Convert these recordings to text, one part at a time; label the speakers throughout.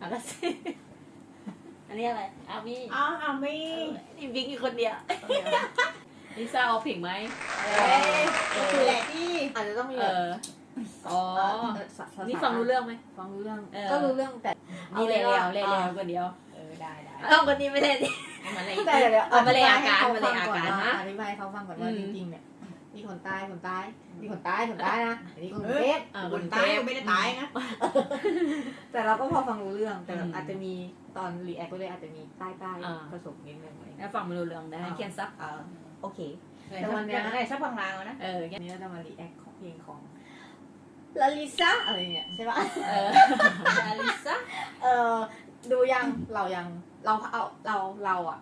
Speaker 1: อะไรสิอันนี้อะไรอามี่
Speaker 2: อ๋ออามี
Speaker 1: นี่บิ๊กอยู่คนเดียวลิซ่าเอาผิงไหม
Speaker 2: เอ้ยก็คือแหละที่
Speaker 3: อาจจะต้องมี
Speaker 1: เอ
Speaker 3: แบบ
Speaker 1: อ อ๋อ
Speaker 3: เภาษา
Speaker 1: นี่ฟังรู้เรื่องไหม
Speaker 3: ฟังรู้เรื่อง
Speaker 1: เออ
Speaker 3: ก็รู้เรื่องแต่
Speaker 1: นี่เลย
Speaker 3: อา
Speaker 1: แล้ว
Speaker 3: ป็
Speaker 1: เลย
Speaker 3: นว่า
Speaker 1: แล้วคนเดียว
Speaker 2: เออได้ได้
Speaker 1: เอ้าคนนี้ไม่ได้ดิ
Speaker 2: มันอะไร
Speaker 3: แต่เดี๋ยว
Speaker 1: เอามาเลยอาการ
Speaker 3: ธิบ
Speaker 1: มาเลยอาการ
Speaker 3: ให้
Speaker 1: ฮะ
Speaker 3: เขฟังก่อนว่าอธิบายให้เขาฟังก่อนว่า
Speaker 1: อืม
Speaker 3: จริงๆเนี่ย มีคนใต้คนใต้มีคนใต้คนใต้นะอันนี้คนก
Speaker 2: เอ
Speaker 3: รุง
Speaker 2: อ
Speaker 3: เทพ
Speaker 1: อ่า
Speaker 2: ค
Speaker 1: คนน
Speaker 2: ตาย
Speaker 1: เทพ
Speaker 2: ไม่ได้ตายนะ
Speaker 3: แต่เราก็พอฟังรู้เรื่อง แต่แบบ
Speaker 1: อืม
Speaker 3: อาจจะมีตอนรีแอคก็เลยอาจจะมีใต้ใต้
Speaker 1: อ่า
Speaker 3: ผสมนิดนึงอะไรอย่าง
Speaker 1: แล้
Speaker 3: เงี้ยว
Speaker 1: ฟังไม่รู้เรื่องได้เขียนซับ
Speaker 3: เออโอเค
Speaker 2: แต่
Speaker 3: แต่
Speaker 2: วั
Speaker 3: วันนเนี้
Speaker 2: นี้
Speaker 3: ย
Speaker 2: ได้ชักพังลางนะ
Speaker 1: เออ
Speaker 3: อันนี้เราจะมารีแอคของเพลงของลาลิซาอะไรเนี่ยใช่ปะ
Speaker 1: เออลิซ่า
Speaker 3: เออดูยังเรายังเราเอาเราเราอะ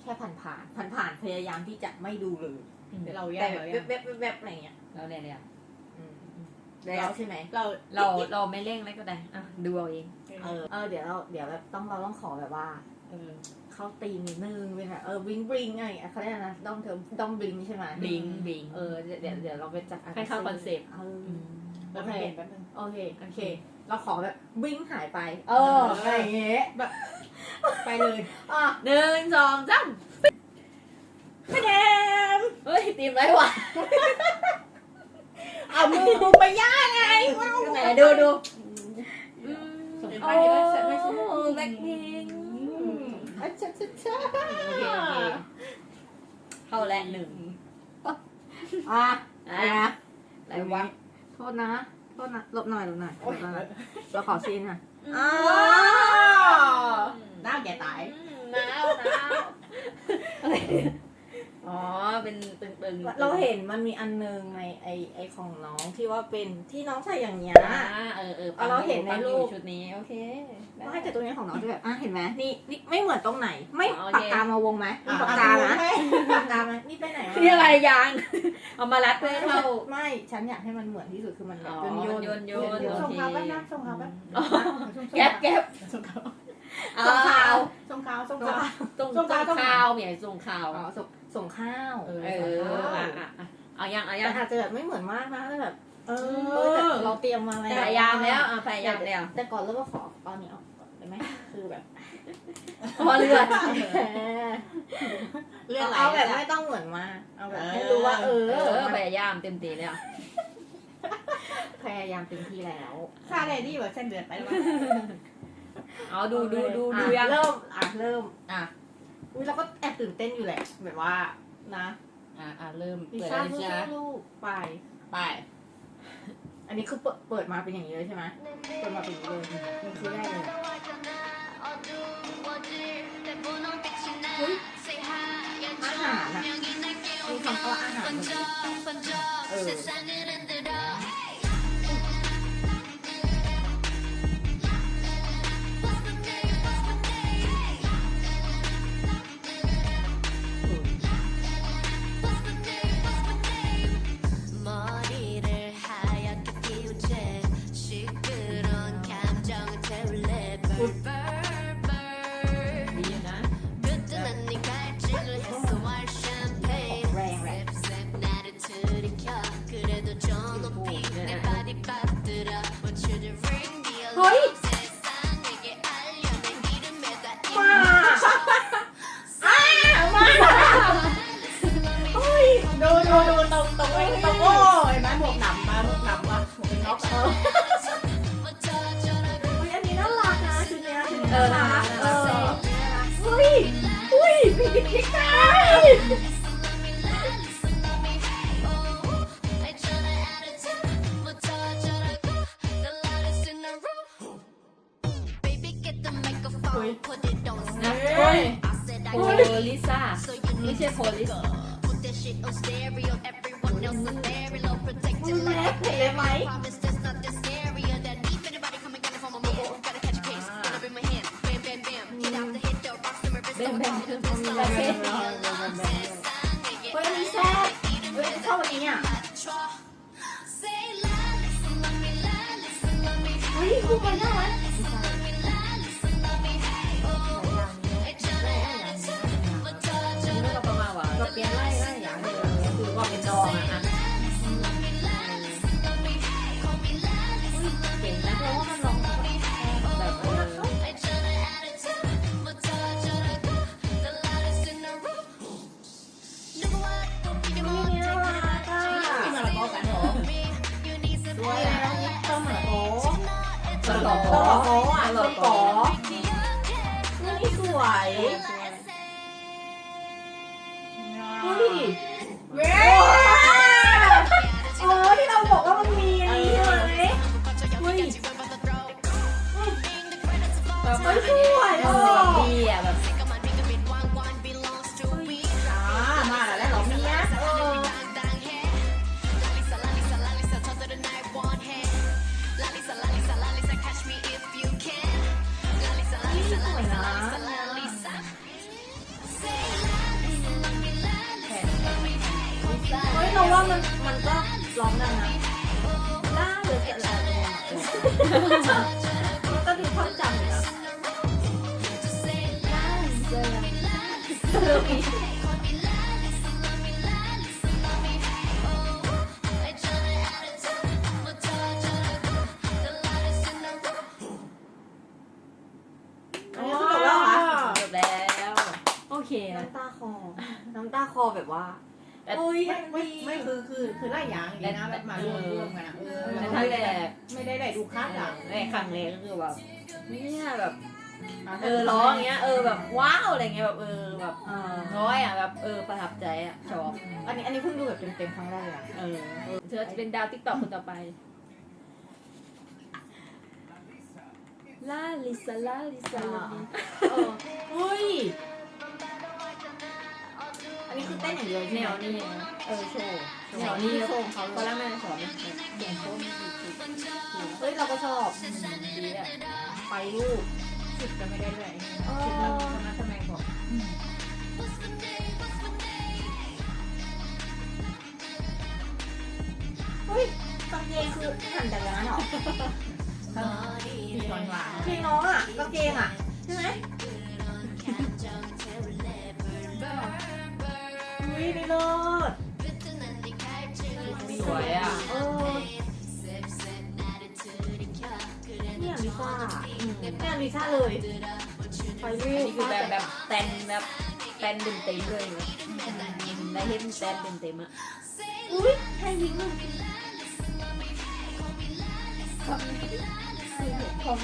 Speaker 3: แค่ผ่านผ่านผ่านผ่านๆพยายามที่จะไม่ดูเลย
Speaker 2: เราแย่
Speaker 3: แต่
Speaker 2: เรา
Speaker 3: แบ
Speaker 2: แย่
Speaker 3: บแวบๆแวบๆอะไรเงี้ย
Speaker 1: เราเนี่ยเนี่ย
Speaker 3: อืมแล้วใช่ไหม
Speaker 2: เรา
Speaker 1: เราเราไม่เร่งแล้วก็ได้อะดูเอาเอง
Speaker 3: เออเออเดี๋ยวเราเดี๋ยวแบบต้องเราต้องขอแบบว่า
Speaker 2: เออ
Speaker 3: เข้าตีมนิดนึงเป็นแบบเออบลิงบลิงอะไรอย่างเงี้ยเขาเรียกอะไรนะด้อมเธอด้อมบลิงใช่ไหม
Speaker 1: บลิงบลิง
Speaker 3: เออเดี๋ยวเดี๋ยวเดี๋ยวเราไปจัด
Speaker 1: ให้เข้าคอนเซ็ปต์
Speaker 3: เออ
Speaker 2: เราไม่เปลี่ยนแป๊บนึง
Speaker 3: โอเคโอเค เราขอแบบบลิงหายไป เอออะไรอย่างเงี้ย
Speaker 2: ไปเลย
Speaker 3: อะ
Speaker 1: หนึ่งสองสาม
Speaker 2: ไม่แดม
Speaker 1: เฮ้ยตีมไรวะ
Speaker 2: เอามือมึงไปย่าไงว้าว
Speaker 1: ไหนดูดู
Speaker 2: เห็น
Speaker 1: โอ้
Speaker 2: ไหมเห็นไหมเสร็จไหมเสร็จไหม
Speaker 1: แบล็คพิง
Speaker 3: อะชัดชัดชัด
Speaker 1: โอเคโอเคเข้าแล้วหนึ่ง
Speaker 3: อะ
Speaker 1: อะ
Speaker 3: อะไรนะ
Speaker 1: อะไรวะ
Speaker 3: โทษนะ โทษนะหลบหน่อยหลบหน่อยหลบหน่อยเราขอซีนค่ะอ่า
Speaker 2: น้าแกตาย
Speaker 1: หนาวหนาวอะไร เนี่ยอ๋อ เป็นตึงๆ
Speaker 3: เราเห็นมันมีอันนึงในไอไอของน้องที่ว่าเป็นที่น้องใส่อย่างเงี้ย
Speaker 1: อ่าเออเออ
Speaker 3: เอาเราเห็นในรูป
Speaker 1: ชุดนี้โอเคได้
Speaker 3: ไม่แต่ตัวนี้ของน้องที่แบบอะเห็นไหมนี่นี่ไม่เหมือนตรงไหน ไม่
Speaker 1: อ๋อโอ
Speaker 3: ปาก
Speaker 1: เค
Speaker 3: กามาวงไหมมีปากกานะปากกาไหมนี่ไปไหนวะ
Speaker 1: นี่อะไรยาง เอามารัดเพื่อให้เข้า
Speaker 3: ไม่ฉันอยากให้มันเหมือนที่สุดคือมันแบบ
Speaker 1: อ๋อ
Speaker 3: โยน
Speaker 1: โยนโยน
Speaker 3: โยน
Speaker 2: ส่งข่าวแป๊บนะส่งข่าวแป๊บ
Speaker 1: แก๊บแก๊บ
Speaker 2: ส่งข่าว
Speaker 3: ส่งข่าว
Speaker 2: ส่งข่าวส่ง
Speaker 3: ส่ง
Speaker 2: ข่าว
Speaker 3: ข่าว
Speaker 1: ส่ง
Speaker 2: ส่งข่าว
Speaker 1: ส่งข่าวเมียส่งข่าว
Speaker 3: อ๋อส่ง ส่งข้าว
Speaker 2: เออ
Speaker 1: เอออะอะอะเอายังเอายั
Speaker 3: แต่
Speaker 1: ง
Speaker 3: อาจจะแบบไม่เหมือนมากนะแต่แบบ เอ
Speaker 2: เอ
Speaker 3: อ
Speaker 2: อ
Speaker 3: แต่เราเตรียมมาแล้ว
Speaker 1: พยายามแล้วอะพยายามแล้ว
Speaker 3: แต่ก่อนเริ่มก็ขอตอนนี้เอาก่อนได้ไหมคือแบบ
Speaker 1: พอเลือด
Speaker 2: เรื่องอะไร
Speaker 3: เอาแบบไม่ต้องเหมือนมากเอาแบบให้รู้ว่า เอ
Speaker 1: เอ
Speaker 3: อ
Speaker 1: อ
Speaker 3: มัน
Speaker 1: พยายามเต็มที่แล้ว
Speaker 3: พยายามเต็มที่แล้ว
Speaker 2: ค่าแดดดี้แบบเส้นเดือดไปแล้ว
Speaker 1: เอาดูดูดู
Speaker 3: อะ
Speaker 1: ดูยัง
Speaker 3: เริ่มอะเริ่ม
Speaker 1: อะ
Speaker 3: อุ้ยเราก็แอบตื่นเต้นอยู่แหละแบบว่านะ
Speaker 1: อะอะเริ่ม
Speaker 3: ลิ
Speaker 1: เปิด
Speaker 3: ซ่า
Speaker 1: อะไร
Speaker 3: สู้
Speaker 1: จ้า
Speaker 3: ๆลูกไป
Speaker 1: ไป
Speaker 3: อันนี้คือเปิดเปิดมาเป็นอย่างนี้เลยใช่ไหมเปิดมาเป็นอย่างนี้เลยมันคือแรกเลยเฮ้ยอาหารอะมีคำว่าอาหารเมื่อกี้เออ
Speaker 2: 못 따라. โพ
Speaker 4: can
Speaker 1: ลิซ่า
Speaker 4: so you
Speaker 1: ไม่
Speaker 4: need
Speaker 1: ใช่โพลิส
Speaker 4: Put that shit on stereo. Everyone else is very low,
Speaker 3: มื
Speaker 4: protected
Speaker 3: อแม่
Speaker 4: like
Speaker 3: เห็นเลยไหม
Speaker 4: promise. There's not this area that if anybody coming down from a move, gotta catch a me.
Speaker 3: เฮ้ยคู่
Speaker 1: ลกตลก
Speaker 3: โอ้อะตลกโอ้นี่สวยเฮ้ยเว้ยำตาคอ น้ำตาคอแบบว่า
Speaker 1: แต่
Speaker 3: โอ้ย
Speaker 2: ไม่ไม่ไม่คือคือคือไล่ยางอย่างนี้นะแบบมารวมรวมกันอะเออ
Speaker 1: แต่
Speaker 2: ไม่
Speaker 1: ถ้า
Speaker 2: ได้
Speaker 1: แรก
Speaker 2: ไม่ได้ได้ดูคาดหลัง
Speaker 1: ในครั้งแรกก็คือแบบเนี่ยแบบเออร้องอย่างเงี้ยเออแบบว้าวอะไรเงี้ยแบบเออแบบ
Speaker 3: เออ
Speaker 1: ร้อยอะแบบเออประทับใจอะชอบ
Speaker 3: อันนี้อันนี้เพิ่งดูแบบเต็มๆครั้งแรกเลยอะ
Speaker 1: เออเธอจะเป็นดาวติ๊กต็อกคนต่อไปลาลิซาลาลิซาลาลิ
Speaker 3: เออเฮ้ย อันนี้คือเต้นอย่างเดียว
Speaker 1: แน
Speaker 3: ใช่ไหม
Speaker 1: วนี่นะเออโชว์แนวนี้
Speaker 3: โชว์ของเขา
Speaker 1: ตอนแรกแม่สอนนะเสียงโค้งดีสุด
Speaker 3: เฮ้ยเราก็ชอบ
Speaker 1: ดีอะ
Speaker 3: ไปลูก
Speaker 2: คิดก็ไม่ได้ด้วย
Speaker 3: เออ
Speaker 2: คิดแล้วทำไมทำไมบอก
Speaker 3: เฮ้ยกางเกงคือหันแต่อย่างนั้นเหรอ
Speaker 2: มีหวานหวาน
Speaker 3: เพลงน้องอะกางเกงอะใช่ไหม ยนี่เลิศ
Speaker 1: สวยอะ
Speaker 3: เออเนี่ยลิซ่าอืมเนี่ยลิซ่าเลยไปลู
Speaker 1: อัน
Speaker 3: ก
Speaker 1: นี้คือแบบแบบแตนแบบแตนเต็มเต็มเลยนะได้เห็นแตนเต็มเต็มอะ
Speaker 3: อุ้ยให้ยิงเลยคอมคอม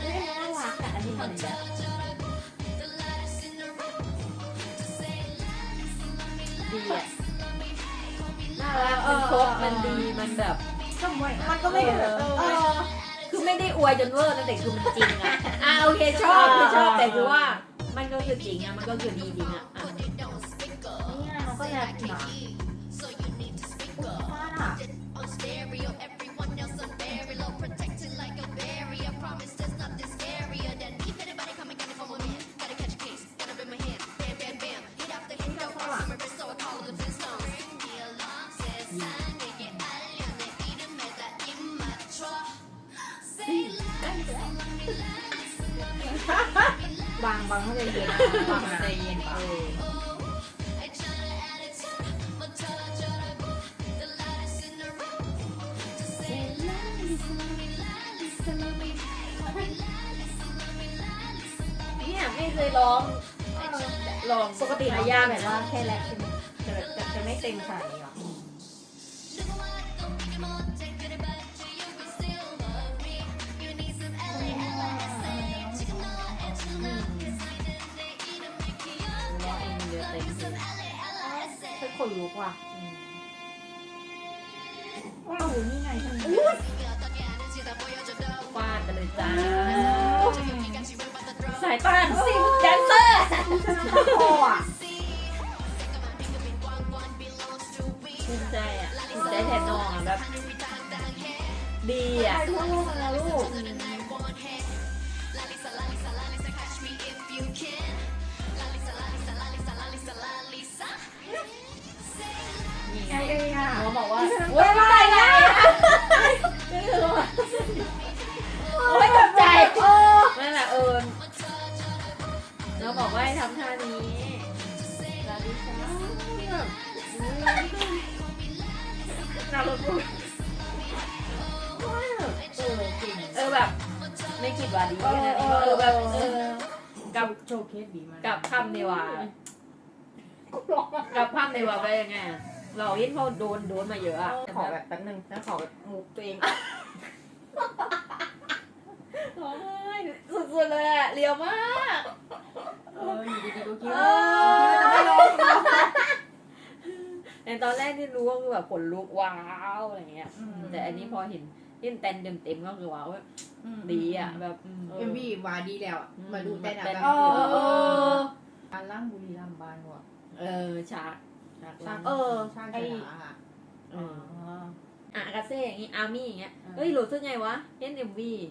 Speaker 3: เฮ้ยน่ารักอะอันนี้มัน
Speaker 1: ดีอะน่ารักมันครบมันดีมันแบบ
Speaker 2: ก็ไม่
Speaker 3: มันก็ไม่ได้แบบ
Speaker 1: เออ
Speaker 3: เออ
Speaker 1: คือไม่ได้อวยจนเวอร์นะแต่คือมันจริงอะอ่าโอเคชอบคือชอบแต่คือว่า มันก็คือจริงอะมันก็คือดีจริงอะอะ
Speaker 3: นี่ไงมันก็แรปนะ บางบางเขาจเย็นนะบาง
Speaker 2: ใจเย็น
Speaker 1: เอ
Speaker 2: ป่ะ
Speaker 1: อเนี่ยไม่เคยร้องลอง
Speaker 3: ปกติ
Speaker 1: หายา
Speaker 3: ก
Speaker 1: แบ
Speaker 3: บ
Speaker 1: ว่า
Speaker 3: แค่แรปใช่ไหมจะจะจะไม่เต็มขนาดนี้หรอ
Speaker 1: เป็
Speaker 3: นคนลุกว่ะ
Speaker 2: ว้าวนี่ไงทำไม
Speaker 1: ฟาดไปเลยจ้าสายป่านสิแดนเซอร์
Speaker 3: คออะ
Speaker 1: ภูมิใจอะภูมิใจแทนน้องอะแบบดี
Speaker 3: ไป
Speaker 1: อะ
Speaker 3: ทั่วโลกแล้วลูก เองอะ
Speaker 1: หมอบอกว่า
Speaker 3: โอ้
Speaker 1: โอ้
Speaker 3: ย
Speaker 1: ย
Speaker 3: ไม่
Speaker 1: ไม่
Speaker 3: ได้
Speaker 1: ได้
Speaker 3: ไง
Speaker 1: ไงนี่คือว่าโอ้ยตกใจ
Speaker 3: เออ
Speaker 1: นั่นแหละเอิญเราบอกว่าให้ทำท่านี้ลาดิซ่าแบบน่ารถบุ
Speaker 3: เออจริง
Speaker 1: เออแบบไม่คิดว่าดีขนาดนี้เออแบบเออกับ
Speaker 2: โชว์เคสดีมาก
Speaker 1: กับคำในว่ากับคำในว่าไปยังไงอะ เราเห็นเขาโดนโดนมาเยอะอะ
Speaker 3: ขอแบบแป๊บนึงแล้วขอแบบมุกตัวเอง
Speaker 1: ร้องไห้สุดๆเลยอะเลียวมาก
Speaker 2: เอออยู่ดีๆก็คิด
Speaker 1: เอ
Speaker 2: ว่า
Speaker 1: อ
Speaker 2: จะไม่ร้อง
Speaker 1: ในตอนแรกที่รู้ก็คือแบบขนลุกว้าวอะไรเงี้ย
Speaker 2: อืม
Speaker 1: แต่อันนี้พอเห็นเห็นแตนเต็มๆก็คือว้าวแบบ
Speaker 2: อืม
Speaker 1: ดีอะแบบอืม
Speaker 2: เอ็มวีวาดีแล้วอะมาดูแต่หนัง
Speaker 1: แต่
Speaker 2: ก
Speaker 1: เอ
Speaker 2: ลางคืน
Speaker 1: อเออ
Speaker 2: อันล่างบุรีรัมย์บ้านว่ะ
Speaker 1: เออฉาก ฉากหลัง
Speaker 3: เออ
Speaker 2: ช่าง
Speaker 3: ไอ
Speaker 2: ชนะอะ
Speaker 1: เอออะอากาเซ่อย่างงี้อาร์มี่อย่างเงี้ย
Speaker 2: อ่า
Speaker 1: เฮ้ยรู้สึกไงวะเห็นเอ็มวี
Speaker 2: ม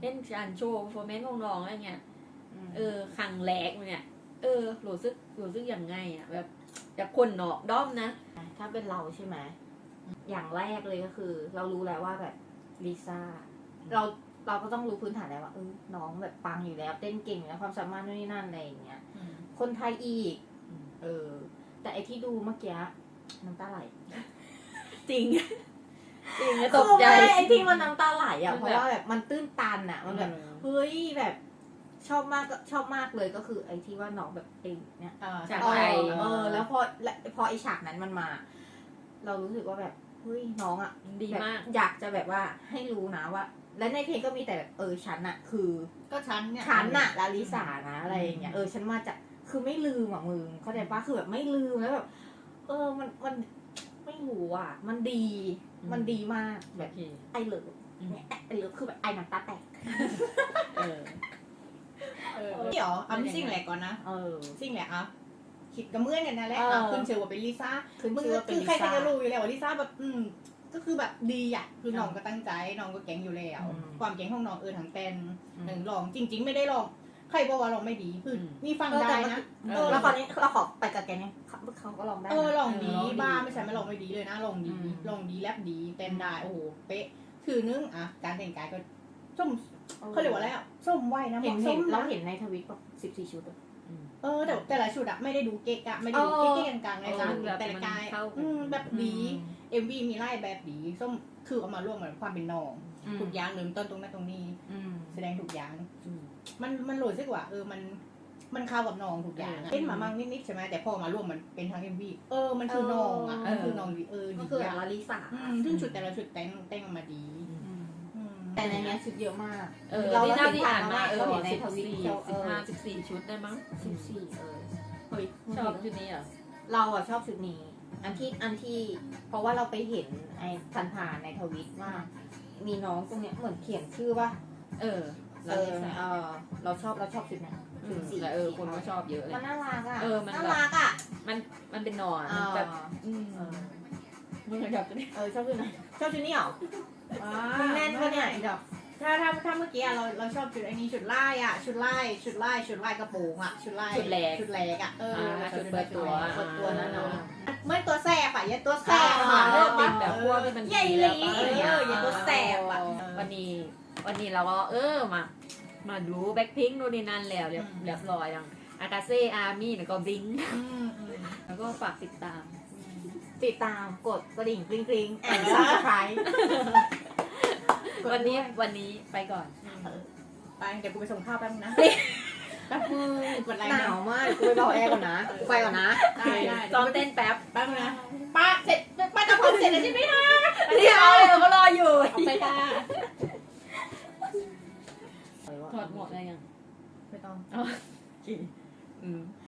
Speaker 1: เห็นการโชว์โฟร์แมนของน้องอะไรเงี้ยเออครั้งแรกเนี่ย เออรู้สึกรู้สึกยังไงอะแบบจากคนนอกด้อมนะ
Speaker 3: ถ้าเป็นเราใช่ไหมอย่างแรกเลยก็คือ เรารู้แล้วว่าแบบลิซ่าเราเราก็ต้องรู้พื้นฐานแล้วว่าเออน้องแบบปังอยู่แล้ว เต้นเก่งอยู่แล้วความสามารถนู่นนี่นั่นอะไรอย่างเงี้ย
Speaker 2: อืม
Speaker 3: คนไทยอีก
Speaker 1: อืม
Speaker 3: เออ แต่ไอที่ดูเมื่อกี้น้ำตาไหล
Speaker 1: จริง จริงตกใจ
Speaker 3: คือไม่ไอที่มันน้ำตาไหลอะ
Speaker 1: มัน
Speaker 3: เพ
Speaker 1: แบบ
Speaker 3: ราะว่าแบบมันตื้นตันอะ มันแบบเฮ้ยแบบชอบมากก็ชอบมากเลยก็คือไอ้ที่ว่าน้องแบบเองเนี่ย
Speaker 2: เออ
Speaker 1: ฉาก
Speaker 3: เอ
Speaker 1: ไทย
Speaker 3: อเออ แล้วพอและพอไอ้ฉากนั้นมันมา เรารู้สึกว่าแบบเฮ้ยน้องอะ
Speaker 1: ดี
Speaker 3: แบบ
Speaker 1: มาก
Speaker 3: อยากจะแบบว่าให้รู้นะว่า และในเพลงก็มีแต่แบบเออฉันอะคือ
Speaker 2: ก็ฉันเนี่ย
Speaker 3: ฉันอะลาลิสานะอะไรอย่างเงี้ยเออฉันมาจาก คือไม่ลืมอะมึงเข้าใจปะคือแบบไม่ลืมแล้วแบบเออมันมันไม่รู้อะ มันดี
Speaker 1: อืม
Speaker 3: มันดีมากแบ
Speaker 1: โอบเค
Speaker 3: ไอเลิฟ
Speaker 1: อืม
Speaker 3: เนี่ยไอเลิฟคือแบบไอน้ำตาแตก
Speaker 1: เออ
Speaker 2: เออเดี๋ยวเอาไม่สิ่งแหลกก่อนนะ
Speaker 3: เออ
Speaker 2: สิ่งแหลกอะคิดกับเมื่อนกันนะแหละ
Speaker 3: เออ
Speaker 2: อะขึ้นเชื่อว่าเป็นลิซ่า
Speaker 3: ขึ้น
Speaker 2: มึง
Speaker 3: ชื่อว่าเป็น
Speaker 2: คือ
Speaker 3: ลิ
Speaker 2: ใคร
Speaker 3: ซ่า
Speaker 2: ๆจะรู้อยู่แล้วว่าลิซ่าแบบอืมก็คือแบบดีอะคือน้องก็ตั้งใจน้องก็เก่งอยู่แล้ว
Speaker 3: อืม
Speaker 2: ความเก่งของน้องเออทั้งเต้น
Speaker 3: อืม
Speaker 2: หนึ่งร้องจริง ๆ ไม่ได้ร้อง ใครบอกว่าร้องไม่ดีคืออ
Speaker 1: ม
Speaker 2: มีฟัง
Speaker 3: เออ
Speaker 2: ได้
Speaker 3: แต่
Speaker 2: นะ
Speaker 3: เออแล้วคราวนี้เราขอไปกับแกเนี่ยเขาเขาก็ลองได้นะ
Speaker 2: เออร้องดี
Speaker 1: เออร้องดี
Speaker 2: บ้าไม่ใช่ไม่ร้องไม่ดีเลยนะร้องดี
Speaker 3: อืม
Speaker 2: ร้องดีแรปดีเต้นได้โอ้โหเป๊ะคือนึงอะการแต่งกายก็ส้มเขาเรียกว่าอะไรอะส้มไหวนะเห
Speaker 3: เห็น
Speaker 2: มาะส
Speaker 3: เห็น
Speaker 2: ม
Speaker 3: เรา
Speaker 2: นะ
Speaker 3: เห็นในทวิตบอกสิบสี่ชุดอะ
Speaker 2: เออแต่แต่ละชุดอะไม่ได้ดูเก๊กอะไม่ได้ดู
Speaker 3: เออ
Speaker 2: เก๊กๆกลางๆในการ
Speaker 1: เออแบบ
Speaker 2: แต่ละกาย
Speaker 1: มันเข้ากัน
Speaker 2: อืมแบบดีเอ็มวีมีไล่แบบดีส้มคือเอามาร่วมเหมือนความเป็นน้อง
Speaker 3: อืม
Speaker 2: ทุกอย่างเริ่มต้นตรงนั้นตรงนี้
Speaker 3: อืม
Speaker 2: แสดงทุกอย่าง
Speaker 1: อื ม
Speaker 2: มันมันโหลดซึกว่าเออมันมันเข้ากับน้องทุกอย่างอะ
Speaker 1: เออ
Speaker 2: เล่นมามั่งนิดๆใช่ไหมแต่พอมาร่วมมันเป็นทั้งเอ็มวีเออมันคือน้องอะ
Speaker 3: เออ
Speaker 2: มันคือน้องดีเออ
Speaker 3: ก็
Speaker 2: ดี
Speaker 3: คือ
Speaker 2: อะ
Speaker 3: ลาลิสา
Speaker 2: อืมซึ่งชุดแต่ละชุดแต่งแต่งออกมาดี
Speaker 3: อืม
Speaker 2: อืม
Speaker 3: แต่ในเนี้ยชุดเยอะมาก
Speaker 1: เออ
Speaker 3: เรา
Speaker 1: ที่
Speaker 3: เรา
Speaker 1: เท่าที่อ่านมาเออ
Speaker 3: เราเห็นใน
Speaker 1: สิบ
Speaker 3: ทวิต
Speaker 1: สี่
Speaker 3: เราเอ
Speaker 1: สิบ
Speaker 3: อ
Speaker 1: ห้าสิบสี่ชุดได้มั้ง
Speaker 3: สิบสี่เออ
Speaker 1: เฮ้ยชอบชุดนี้เหรอ
Speaker 3: เราอะชอบชุดนี้ อันที่อันที่ เพราะว่าเราไปเห็นไอ้ผ่านๆในทวิตว่า มีน้องตรงเนี้ยเหมือนเขียนชื่อว่า
Speaker 1: เออ
Speaker 3: เอ
Speaker 1: แล้ว
Speaker 3: อ
Speaker 1: นี่ใส่
Speaker 3: เออเราชอบเราชอบชุดนั้น
Speaker 1: อื
Speaker 3: ชุ
Speaker 1: ม
Speaker 3: ดสี
Speaker 1: แล้วเออคนก็ชอบเยอะเลย
Speaker 3: มัน น่ารักอะ
Speaker 1: เออมันแบบ
Speaker 3: น่ารักอะ
Speaker 1: มันมันเป็นหนอน
Speaker 3: เออ
Speaker 1: แบบอืม
Speaker 3: เออ
Speaker 1: มึงชอบชุดนี้
Speaker 3: เออชอบชุดไหนชอบชุดนี้เหรอมึงแน่นปะเนี่ยไอ้ดอก
Speaker 2: ถ้าถ้าถ้าเมื่อกี้อะเราเราชอบชุดไอ้นี้ชุดไล่อะชุดไล่ชุดไล่ชุดไล่กระโปรงอะชุดไล่
Speaker 1: ชุดแรก
Speaker 2: ชุดแรกอะเออ
Speaker 1: อ่าชุดเปิดตัว
Speaker 3: เปิดตัวนั่นเนาะ
Speaker 2: เมื่อตัวแสบอะอย่าตัวแสบ
Speaker 1: อ่า
Speaker 2: อะ
Speaker 1: เริ่มเป็นแบบพวกที่มัน
Speaker 2: ใหญ่ลีเอออย่าตัวแสบอะ
Speaker 1: วันนี้ วันนี้เราก็เออมา มาดูแบ็คพิงค์นู่นนี่นั่นแล้วเรียบเรียบร้อยยังอากาเซ่อาร์มี่แล้วก็บิง
Speaker 2: อืมอืม
Speaker 1: แล้วก็ฝากติดตาม
Speaker 3: ติดตามกดกระดิ่งกริ๊งกริ๊งแอนด์ซับสไครต์
Speaker 1: วันนี้วันนี้ไปก่อน
Speaker 2: ไปเดี๋ยวกูไปส่งข้าวแป๊บนึงนะแป๊บนึงกดไลน์
Speaker 3: ห
Speaker 2: นะ
Speaker 3: นาวมากกูไปบอกแอร์ก่อนนะกูไปก่อนนะ
Speaker 2: ได้ได้
Speaker 1: ซ้อมเต้นแป๊บ
Speaker 2: แป๊บนึงนะป้าเสร็จป้าจะพร้อมเสร็จแล้วใช่ไหมคะ
Speaker 1: เดี๋ยวเราก็รออยู่
Speaker 2: เอาไปค่ะ
Speaker 1: ถอดหมวกอะไรยัง
Speaker 2: ไม่ต้อง
Speaker 1: อืม